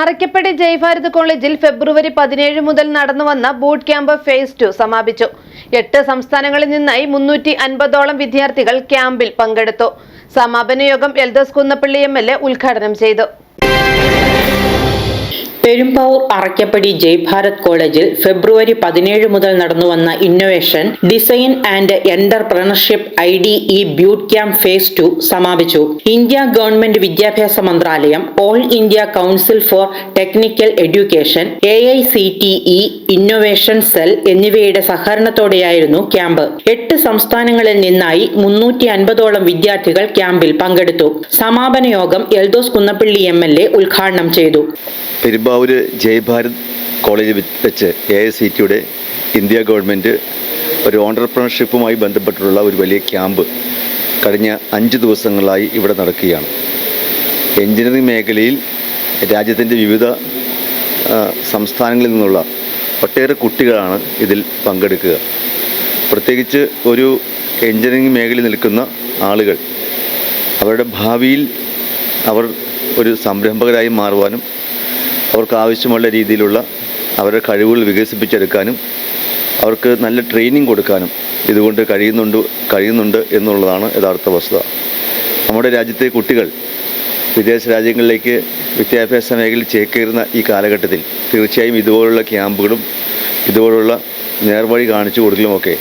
അറക്കപ്പടി ജയ്ഭാരത് കോളേജിൽ ഫെബ്രുവരി പതിനേഴ് മുതൽ നടന്നുവന്ന ബൂട്ട് ക്യാമ്പ് ഫേസ് ടു സമാപിച്ചു. എട്ട് സംസ്ഥാനങ്ങളിൽ നിന്നായി മുന്നൂറ്റി അൻപതോളം വിദ്യാർത്ഥികൾ ക്യാമ്പിൽ പങ്കെടുത്തു. സമാപന യോഗം എൽദോസ് കുന്നപ്പള്ളി എം ഉദ്ഘാടനം ചെയ്തു. പെരുമ്പാവൂർ അറക്കപ്പടി ജയ് ഭാരത് കോളേജിൽ ഫെബ്രുവരി പതിനേഴ് മുതൽ നടന്നുവന്ന innovation design and entrepreneurship I D E boot camp phase two സമാപിച്ചു. ഇന്ത്യ ഗവൺമെന്റ് വിദ്യാഭ്യാസ മന്ത്രാലയം all India council for technical education A I C T E innovation cell എന്നിവയുടെ സഹകരണത്തോടെയായിരുന്നു ക്യാമ്പ്. എട്ട് സംസ്ഥാനങ്ങളിൽ നിന്നായി മുന്നൂറ്റി അൻപതോളം വിദ്യാർത്ഥികൾ ക്യാമ്പിൽ പങ്കെടുത്തു. സമാപന യോഗം Eldhose Kunnappilly M L A ഉദ്ഘാടനം ചെയ്തു. ജയ്ഭാരത് കോളേജിൽ വെച്ച് എ ഐ സി ടിയുടെ ഇന്ത്യ ഗവൺമെന്റ് ഒരു ഓണ്ടർപ്രണർഷിപ്പുമായി ബന്ധപ്പെട്ടുള്ള ഒരു വലിയ ക്യാമ്പ് കഴിഞ്ഞ അഞ്ച് ദിവസങ്ങളായി ഇവിടെ നടക്കുകയാണ്. എഞ്ചിനീയറിംഗ് മേഖലയിൽ രാജ്യത്തിന്റെ വിവിധ സംസ്ഥാനങ്ങളിൽ നിന്നുള്ള ഒട്ടേറെ കുട്ടികളാണ് ഇതിൽ പങ്കെടുക്കുക. പ്രത്യേകിച്ച് ഒരു എഞ്ചിനീയറിംഗ് മേഖലയിൽ നിൽക്കുന്ന ആളുകൾ അവരുടെ ഭാവിയിൽ അവർ ഒരു സംരംഭകരായി മാറുവാനും അവർക്ക് ആവശ്യമുള്ള രീതിയിലുള്ള അവരുടെ കഴിവുകൾ വികസിപ്പിച്ചെടുക്കാനും അവർക്ക് നല്ല ട്രെയിനിങ് കൊടുക്കാനും ഇതുകൊണ്ട് കഴിയുന്നുണ്ട് കഴിയുന്നുണ്ട് എന്നുള്ളതാണ് യഥാർത്ഥ വസ്തുത. നമ്മുടെ രാജ്യത്തെ കുട്ടികൾ വിദേശ രാജ്യങ്ങളിലേക്ക് വിദ്യാഭ്യാസ മേഖലയിൽ ചേക്കേറുന്ന ഈ കാലഘട്ടത്തിൽ തീർച്ചയായും ഇതുപോലുള്ള ക്യാമ്പുകളും ഇതുപോലുള്ള നേർവഴി കാണിച്ചു കൊടുക്കലുമൊക്കെ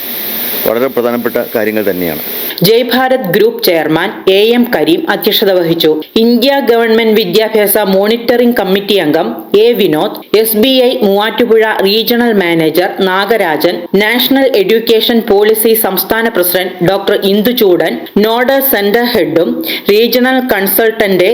വളരെ പ്രധാനപ്പെട്ട കാര്യങ്ങൾ തന്നെയാണ്. Jai Bharat group chairman A M Karim അധ്യക്ഷത വഹിച്ചു. ഇന്ത്യ ഗവൺമെന്റ് വിദ്യാഭ്യാസ മോണിറ്ററിംഗ് കമ്മിറ്റി അംഗം A Vinod S B I Muvattupuzha regional manager Nagarajan national education policy സംസ്ഥാന president doctor Induchoodan nodal centre ഹെഡും regional consultant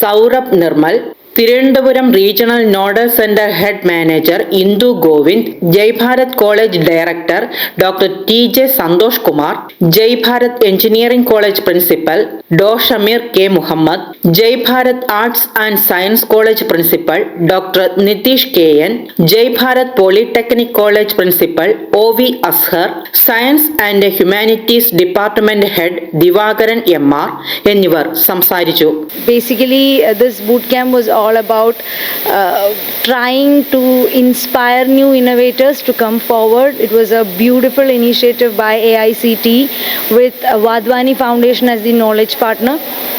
Saurabh Nirmal Thiruvananthapuram regional nodal centre head manager Indu Govind Jai Bharat college director doctor T J Santhosh Kumar Jai Bharat engineering college principal ഡോ Shameer K Muhammad Jai Bharat arts and science college principal doctor Nitish K N Jai Bharat polytechnic college principal O V Azhar science and humanities department head Divakaran M R എന്നിവർ സംസാരിച്ചു. Basically this boot camp was all about uh, trying to inspire new innovators to come forward. It was a beautiful initiative by aict with uh, vadwani foundation as the knowledge partner.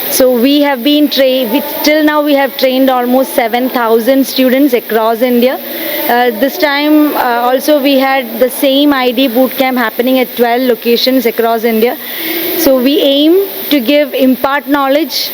So we have been trained till now we have trained almost 7000 students across india. Uh, this time uh, also we had the same id boot camp happening at 12 locations across india. So we aim to give impart knowledge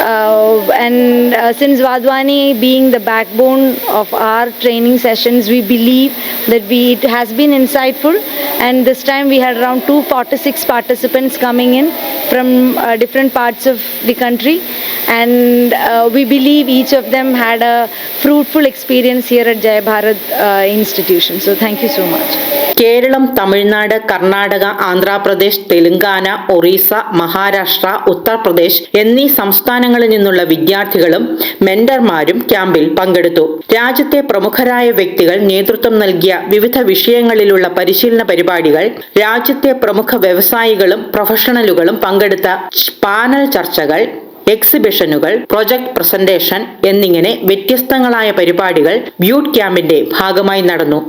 and uh, since Vadwani being the backbone of our training sessions, we believe that we, it has been insightful. And this time we had around 246 participants coming in from uh, different parts of the country. And uh, we believe each of them had a fruitful experience here at Jaya Bharat uh, institution. So thank you so much. Keralam Tamil Nadu Karnataka Andhra Pradesh Telangana Orissa Maharashtra Uttar Pradesh എന്നീ സംസ്ഥാനങ്ങളിൽ നിന്നുള്ള വിദ്യാർത്ഥികളും മെന്റർമാരും ക്യാമ്പിൽ പങ്കെടുത്തു. രാജ്യത്തെ പ്രമുഖരായ വ്യക്തികൾ നേതൃത്വം നൽകിയ വിവിധ വിഷയങ്ങളിലുള്ള പരിശീലന പരിപാടികൾ രാജ്യത്തെ പ്രമുഖ വ്യവസായികളും പ്രൊഫഷണലുകളും പങ്കെടുത്ത പാനൽ ചർച്ചകൾ എക്സിബിഷനുകൾ പ്രൊജക്ട് പ്രസന്റേഷൻ എന്നിങ്ങനെ വ്യത്യസ്തങ്ങളായ പരിപാടികൾ ബ്യൂട്ട് ക്യാമ്പിന്റെ ഭാഗമായി നടന്നു.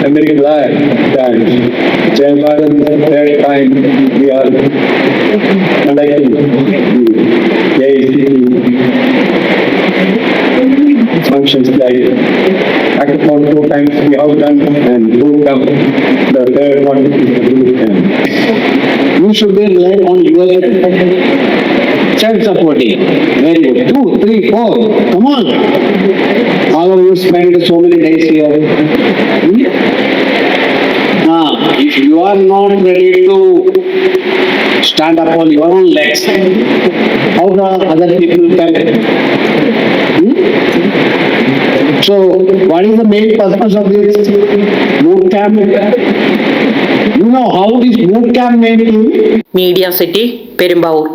American Lion, Dan, Jay Biden, third time we are conducting the AICTE functions like hackathon two times we have done and boot camp. The third one is the boot. You should be relying on your self-supporting. Very good. Two, three, four. Come on. All of you spend so many days here. Hmm? If you are not ready to stand up on your own legs, how the other people can? Hmm? So, what is the main purpose of this boot camp? You know how this boot camp made you? Media City, Perumbavoor.